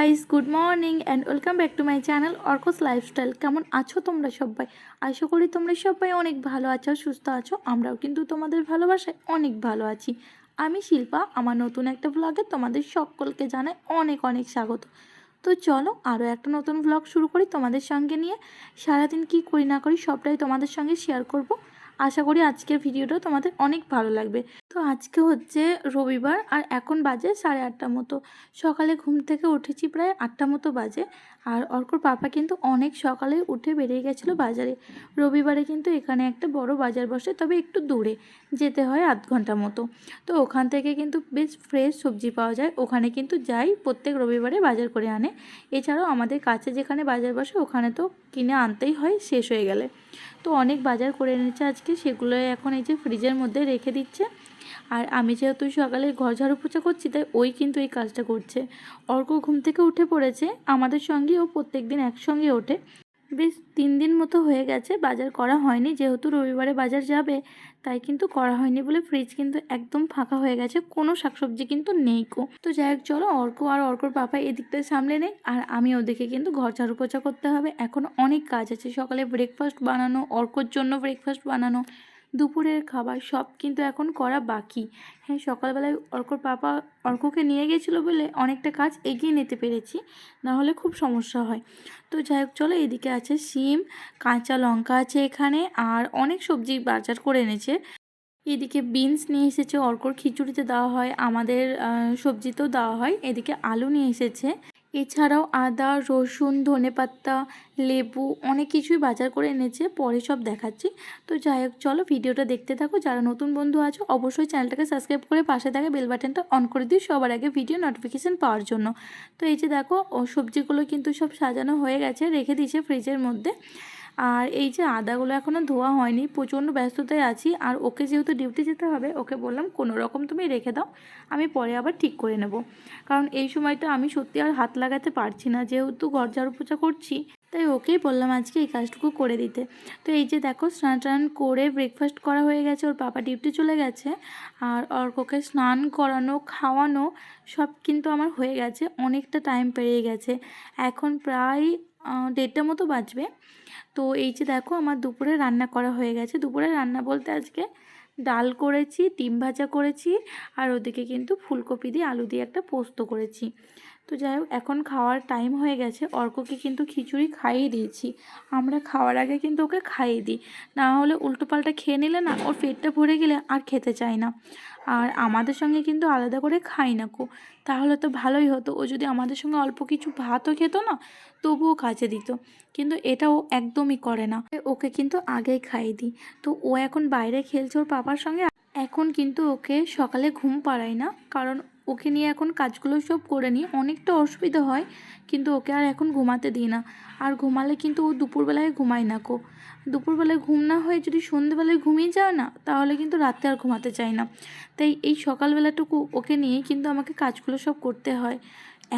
Guys good morning and welcome back to my channel Orko's lifestyle কেমন আছো তোমরা সবাই? আশা করি তোমরা সবাই অনেক ভালো আছো, সুস্থ আছো, আমরাও কিন্তু তোমাদের ভালোবাসায় অনেক ভালো আছি। আমি শিল্পা, আমার নতুন একটা ব্লগে তোমাদের সকলকে জানাই অনেক অনেক স্বাগত। তো চলো, আরও একটা নতুন ব্লগ শুরু করি তোমাদের সঙ্গে নিয়ে। সারাদিন কি করি না করি সবটাই তোমাদের সঙ্গে শেয়ার করব। আশা করি আজকের ভিডিওটা তোমাদের অনেক ভালো লাগবে। তো আজকে হচ্ছে রবিবার আর এখন বাজে সাড়ে আটটা মতো। সকালে ঘুম থেকে উঠেছি প্রায় আটটা মতো বাজে। আর অর্কর পাপা কিন্তু অনেক সকালে উঠে বেরিয়ে গেছিল বাজারে। রবিবারে কিন্তু এখানে একটা বড় বাজার বসে, তবে একটু দূরে যেতে হয় আধ ঘণ্টা মতো। তো ওখান থেকে কিন্তু বেশ ফ্রেশ সবজি পাওয়া যায়। ওখানে কিন্তু যাই প্রত্যেক রবিবারে বাজার করে আনে। এছাড়াও আমাদের কাছে যেখানে বাজার বসে, ওখানে তো কিনে আনতেই হয়, শেষ হয়ে গেলে। তো অনেক বাজার করে এনেছে আজকে। সেগুলো এখন এই যে ফ্রিজের মধ্যে রেখে দিচ্ছে। আর আমি যেহেতু সকালে ঘর ঝাড়ু পোছা করছি, তাই ওই কিন্তু এই কাজটা করছে। অর্ক ঘুম থেকে উঠে পড়েছে, আমাদের সঙ্গে ও প্রত্যেক দিন একসঙ্গে ওঠে। বেশ তিন দিন মতো হয়ে গেছে, বাজার করা হয়নি। যেহেতু রবিবারে বাজার যাবে, তাই কিন্তু করা হয়নি বলে ফ্রিজ কিন্তু একদম ফাঁকা হয়ে গেছে। কোনো শাকসবজি কিন্তু নেই কো। তো যাই হোক, চলো অর্ক আর অর্কর পাপা এদিকটা সামলে নেই, আর আমি ওদেরকে কিন্তু ঘর ঝাড়ু পোছা করতে হবে। এখন অনেক কাজ আছে, সকালে ব্রেকফাস্ট বানানো, অর্কর জন্য ব্রেকফাস্ট বানানো। দুপুরের খাবার, সব কিন্তু এখন করা বাকি। হ্যাঁ সকালবেলায় অর্কর পাপা অর্ককে নিয়ে গেছিল বলে অনেকটা কাজ এগিয়ে নিতে পেরেছি, না হলে খুব সমস্যা হয়। তো যাই হোক, চলো এদিকে আছে শিম, কাঁচা লঙ্কা আছে এখানে, আর অনেক সবজি বাজার করে এনেছে। এদিকে বিনস নিয়ে এসেছে, অর্কর খিচুড়িতে দেওয়া হয়, আমাদের সবজিতেও দেওয়া হয়। এদিকে আলু নিয়ে এসেছে। এছাড়াও আদা, রসুন, ধনেপাতা, লেবু অনেক কিছুই বাজার করে এনেছে, পরে সব দেখাচ্ছি। তো যাই হোক, চলো ভিডিওটা দেখতে থাকো। যারা নতুন বন্ধু আছো, অবশ্যই চ্যানেলটাকে সাবস্ক্রাইব করে পাশে থাকা বেল বাটনটা অন করে দিই সবার আগে ভিডিও নোটিফিকেশান পাওয়ার জন্য। তো এই যে দেখো সবজিগুলো কিন্তু সব সাজানো হয়ে গেছে, রেখে দিয়েছে ফ্রিজের মধ্যে। আর এই যে আদাগুলো এখনও ধোয়া হয়নি, প্রচণ্ড ব্যস্ততায় আছি। আর ওকে যেহেতু ডিউটি যেতে হবে, ওকে বললাম কোনো রকম তুমি রেখে দাও, আমি পরে আবার ঠিক করে নেব। কারণ এই সময়টা আমি সত্যি আর হাত লাগাতে পারছি না, যেহেতু ঘর ঝাড়ু পোছা করছি, তাই ওকেই বললাম আজকে এই কাজটুকু করে দিতে। তো এই যে দেখো, স্নান টান করে ব্রেকফাস্ট করা হয়ে গেছে, ওর পাপা ডিউটি চলে গেছে, আর ওর অর্ককে স্নান করানো, খাওয়ানো সব কিন্তু আমার হয়ে গেছে, অনেকটা টাইম পেরিয়ে গেছে। এখন প্রায় দেড়টা মতো বাজবে। তো এই যে দেখো আমার দুপুরে রান্না করা হয়ে গেছে। দুপুরে রান্না বলতে আজকে ডাল করেছি, ডিম ভাজা করেছি আর ওদিকে কিন্তু ফুলকপি দিয়ে আলু দিয়ে একটা পোস্ত করেছি। তো যাই হোক, এখন খাওয়ার টাইম হয়ে গেছে। অর্ককে কিন্তু খিচুড়ি খাইয়ে দিয়েছি। আমরা খাওয়ার আগে কিন্তু ওকে খাইয়ে দিই। না হলে উল্টোপাল্টা খেয়ে নিলে না, ওর পেটটা ভরে গেলে আর খেতে চায় না। আর আমাদের সঙ্গে কিন্তু আলাদা করে খাই না কো। তাহলে তো ভালোই হতো। ও যদি আমাদের সঙ্গে অল্প কিছু ভাতও খেত না, তবুও কাজে দিত। কিন্তু এটা ও একদমই করে না। ওকে কিন্তু আগেই খাইয়ে দিই। তো ও এখন বাইরে খেলছে ওর পাপার সঙ্গে। এখন কিন্তু ওকে সকালে ঘুম পাড়াই না। কারণ ওকে নিয়ে এখন কাজগুলো সব করে নিই অনেকটা অসুবিধা হয়, কিন্তু ওকে আর এখন ঘুমাতে দিই না। আর ঘুমালে কিন্তু ও দুপুরবেলায় ঘুমায় না কো। দুপুরবেলায় ঘুম না হয়ে যদি সন্ধেবেলায় ঘুমিয়ে যায় না, তাহলে কিন্তু রাতে আর ঘুমাতে চায় না। তাই এই সকালবেলাটুকু ওকে নিয়ে কিন্তু আমাকে কাজগুলো সব করতে হয়।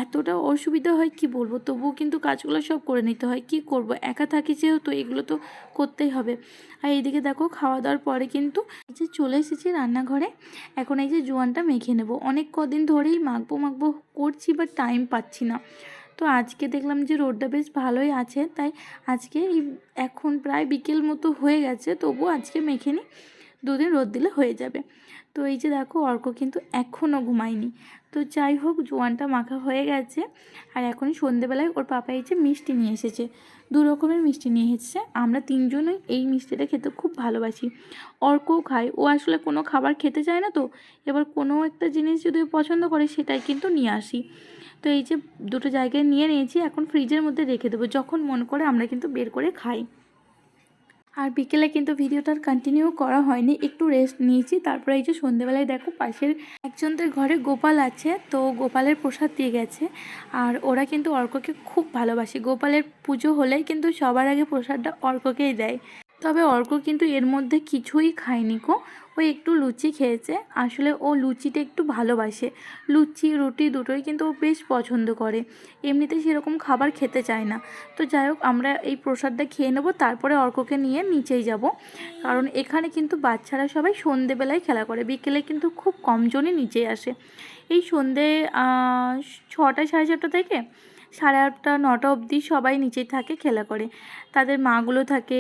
এতটা অসুবিধা হয় কি বলব? তবুও কিন্তু কাজগুলো সব করে নিতে হয়। কি করব? একা থাকি যেহেতু, এগুলো তো করতেই হবে। আর এইদিকে দেখো খাওয়া দাওয়ার পরে কিন্তু যে চলে এসেছি রান্নাঘরে, এখন এই যে জোয়ানটা মেখে নেব। অনেক কদিন ধরেই মাখবো মাখবো করছি বাট টাইম পাচ্ছি না। তো আজকে দেখলাম যে রোডটা বেশ ভালোই আছে, তাই আজকে এই এখন প্রায় বিকেল মতো হয়ে গেছে, তবুও আজকে মেখে নিই দুদিন রোদ দিলে হয়ে যাবে। তো এই যে দেখো, অর্ক কিন্তু এখনও ঘুমায়নি। তো যাই হোক, জোয়ানটা মাখা হয়ে গেছে আর এখন সন্ধেবেলায় ওর পাপা এই যে মিষ্টি নিয়ে এসেছে। দু রকমের মিষ্টি নিয়ে এসেছে। আমরা তিনজনই এই মিষ্টিটা খেতে খুব ভালোবাসি। অর্কও খায়। ও আসলে কোনো খাবার খেতে চায় না তো। এবার কোনো একটা জিনিস যদি পছন্দ করে, সেটাই কিন্তু নিয়ে আসি। তো এই যে দুটো জায়গায় নিয়ে নিয়েছি। এখন ফ্রিজের মধ্যে রেখে দেবো। যখন মন করে আমরা কিন্তু বের করে খাই। আর বিকেলে কিন্তু ভিডিওটার কন্টিনিউ করা হয়নি। একটু রেস্ট নিয়েছি। তারপরে এই যে সন্ধেবেলায় দেখো পাশের একজনদের ঘরে গোপাল আছে, তো গোপালের প্রসাদ দিয়ে গেছে। আর ওরা কিন্তু অর্ককে খুব ভালোবাসে। গোপালের পুজো হলেই কিন্তু সবার আগে প্রসাদটা অর্ককেই দেয়। তবে অর্ক কিন্তু এর মধ্যে কিছুই খায়নি কো ও একটু লুচি খেয়েছে। আসলে ও লুচিটা একটু ভালোবাসে। লুচি, রুটি দুটোই কিন্তু ও বেশ পছন্দ করে। এমনিতে সেরকম খাবার খেতে চায় না। তো যাই হোক, আমরা এই প্রসাদটা খেয়ে নেব, তারপরে অর্ককে নিয়ে নিচেই যাব। কারণ এখানে কিন্তু বাচ্চারা সবাই সন্ধেবেলায় খেলা করে। বিকেলে কিন্তু খুব কমজনই নিচেই আসে। এই সন্ধে ছটা, সাড়ে ছটা থেকে সাড়ে আটটা, নটা অবধি সবাই নিচেই থাকে, খেলা করে। তাদের মাগুলো থাকে,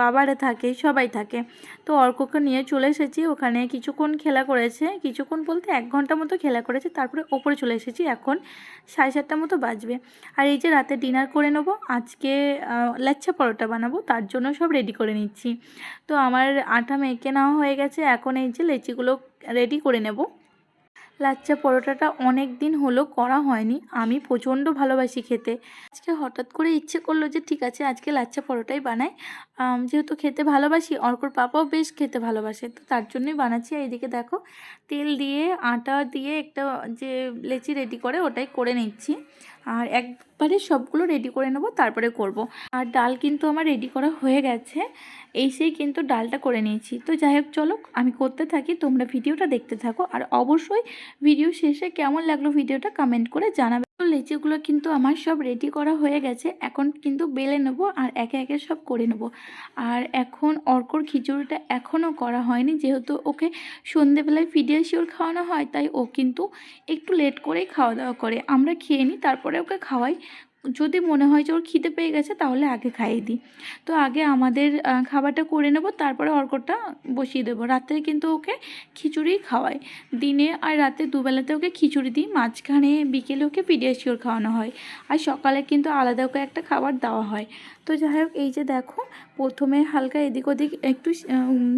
বাবারা থাকে, সবাই থাকে। তো অর্ককে নিয়ে চলে এসেছি, ওখানে কিছুক্ষণ খেলা করেছে। কিছুক্ষণ বলতে এক ঘণ্টা মতো খেলা করেছে, তারপরে ওপরে চলে এসেছি, এখন সাড়ে সাতটা মতো বাজবে। আর এই যে রাতে ডিনার করে নেব, আজকে লাচ্ছা পরোটা বানাবো, তার জন্য সব রেডি করে নিচ্ছি। তো আমার আটা মেখে নেওয়া হয়ে গেছে, এখন এই যে লেচিগুলো রেডি করে নেব। লাচ্চা পরোটাটা অনেক দিন হলো করা হয়নি। আমি প্রচণ্ড ভালোবাসি খেতে। আজকে হঠাৎ করে ইচ্ছে করল যে, ঠিক আছে, আজকে লাচ্চা পরোটাই বানাই। যেহেতু খেতে ভালোবাসি, অর্কর পাপাও বেশ খেতে ভালোবাসে। তো তার জন্যই বানাচ্ছি। এইদিকে দেখো, তেল দিয়ে, আটা দিয়ে একটা যে লেচি রেডি করে, ওটাই করে নিচ্ছি। আর একবারে সবগুলো রেডি করে নেব, তারপরে করব। আর ডাল কিন্তু আমার রেডি করা হয়ে গেছে, এসেই কিন্তু ডালটা করে নিয়েছি। তো যাই হোক, চলো, আমি করতে থাকি, তোমরা ভিডিওটা দেখতে থাকো। আর অবশ্যই ভিডিও শেষে কেমন লাগল ভিডিওটা কমেন্ট করে জানাবে। লেচিগুলো কিন্তু আমার সব রেডি করা হয়ে গেছে। এখন কিন্তু বেলে নেব আর একে একে সব করে নেব। আর এখন অর্কর খিচুড়িটা এখনও করা হয়নি। যেহেতু ওকে সন্ধেবেলায় ফিডিয়া শিওর খাওয়ানো হয়, তাই ও কিন্তু একটু লেট করেই খাওয়া দাওয়া করে। আমরা খেয়ে নিই, তারপরে ওকে খাওয়াই। যদি মনে হয় যে ওর খিদে পেয়ে গেছে, তাহলে আগে খাইয়ে দিই। তো আগে আমাদের খাবারটা করে নেব, তারপরে অর্কটা বসিয়ে দেবো। রাত্রে কিন্তু ওকে খিচুড়ি খাওয়াই। দিনে আর রাতে দুবেলাতে ওকে খিচুড়ি দিই। মাঝখানে বিকেলে ওকে পিডিয়াশিওর খাওয়ানো হয়। আর সকালে কিন্তু আলাদা ওকে একটা খাবার দেওয়া হয়। তো যাই হোক, এই যে দেখো, প্রথমে হালকা এদিক ওদিক একটু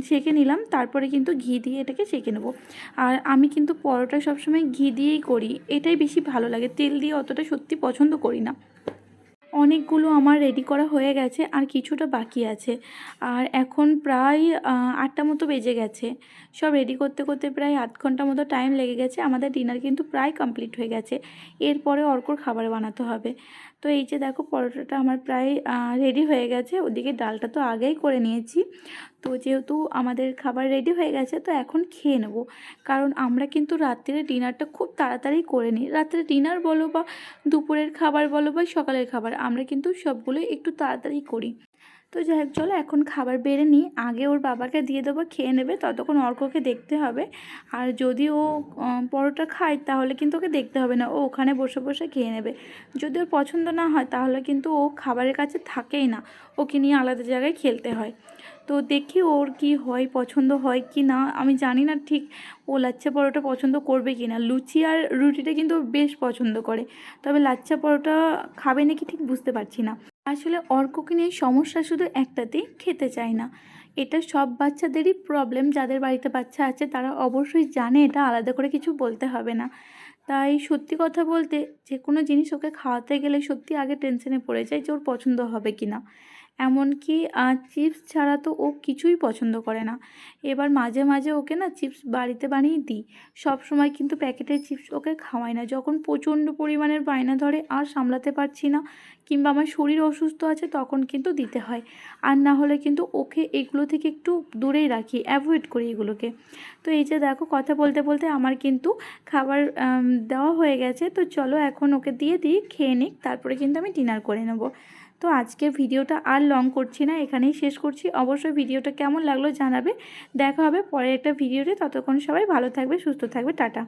সেঁকে নিলাম, তারপরে কিন্তু ঘি দিয়ে এটাকে সেঁকে নেব। আর আমি কিন্তু পরোটা সবসময় ঘি দিয়েই করি, এটাই বেশি ভালো লাগে, তেল দিয়ে অতটা সত্যি পছন্দ করি না। অনেকগুলো আমার রেডি করা হয়ে গেছে আর কিছুটা বাকি আছে। আর এখন প্রায় আটটা মতো বেজে গেছে। সব রেডি করতে করতে প্রায় আধ ঘণ্টা মতো টাইম লেগে গেছে। আমাদের ডিনার কিন্তু প্রায় কমপ্লিট হয়ে গেছে। এরপরে অর্কর খাবার বানাতে হবে। তো এই যে দেখো, পরোটাটা আমার প্রায় রেডি হয়ে গেছে। ওদিকে ডালটা তো আগেই করে নিয়েছি। তো যেহেতু আমাদের খাবার রেডি হয়ে গেছে, তো এখন খেয়ে নেব। কারণ আমরা কিন্তু রাত্রে ডিনারটা খুব তাড়াতাড়ি করে নিই। রাত্রে ডিনার বলো বা দুপুরের খাবার বলো বা সকালের খাবার, আমরা কিন্তু সবগুলোই একটু তাড়াতাড়ি করি। তো যাই হোক, চলো এখন খাবার বেড়ে নিই। আগে ওর বাবাকে দিয়ে দেবো, খেয়ে নেবে, ততক্ষণ অর্ককে দেখতে হবে। আর যদি ও পরোটা খায়, তাহলে কিন্তু ওকে দেখতে হবে না। ও ওখানে বসে বসে খেয়ে নেবে। যদি ওর পছন্দ না হয়, তাহলে কিন্তু ও খাবারের কাছে থাকেই না। ওকে নিয়ে আলাদা জায়গায় খেলতে হয়। তো দেখি ওর কি হয়, পছন্দ হয় কি না। আমি জানি না ঠিক ও লাচ্ছা পরোটা পছন্দ করবে কি না। লুচি আর রুটিটা কিন্তু বেশ পছন্দ করে। তবে লাচ্ছা পরোটা খাবে নাকি ঠিক বুঝতে পারছি না। আসলে অর্ককে নিয়ে সমস্যা শুধু একটাতেই খেতে চায় না। এটা সব বাচ্চাদেরই প্রবলেম যাদের বাড়িতে বাচ্চা আছে তারা অবশ্যই জানে, এটা আলাদা করে কিছু বলতে হবে না। তাই সত্যি কথা বলতে যে কোনো জিনিস ওকে খাওয়াতে গেলে সত্যি আগে টেনশনে পড়ে যায় যে ওর পছন্দ হবে কি না এমনকি চিপস ছাড়া তো ও কিছুই পছন্দ করে না। এবার মাঝে মাঝে ওকে না চিপস বাড়িতে বানিয়ে দিই। সব সময় কিন্তু প্যাকেটের চিপস ওকে খাওয়াই না। যখন প্রচণ্ড পরিমাণের বায়না ধরে আর সামলাতে পারছি না কিংবা আমার শরীর অসুস্থ আছে তখন কিন্তু দিতে হয়। আর না হলে কিন্তু ওকে এগুলো থেকে একটু দূরেই রাখি, অ্যাভয়েড করি এগুলোকে। তো এই যে দেখো, কথা বলতে বলতে আমার কিন্তু খাবার দেওয়া হয়ে গেছে। তো চলো এখন ওকে দিয়ে দিই, খেয়ে নিক, তারপরে কিন্তু আমি ডিনার করে নেব। তো আজকের ভিডিওটা আর লং করছি না, এখানেই শেষ করছি। অবশ্যই ভিডিওটা কেমন লাগল জানাবে। দেখা হবে পরের একটা ভিডিওতে। ততক্ষণ সবাই ভালো থাকবে, সুস্থ থাকবে। টাটা।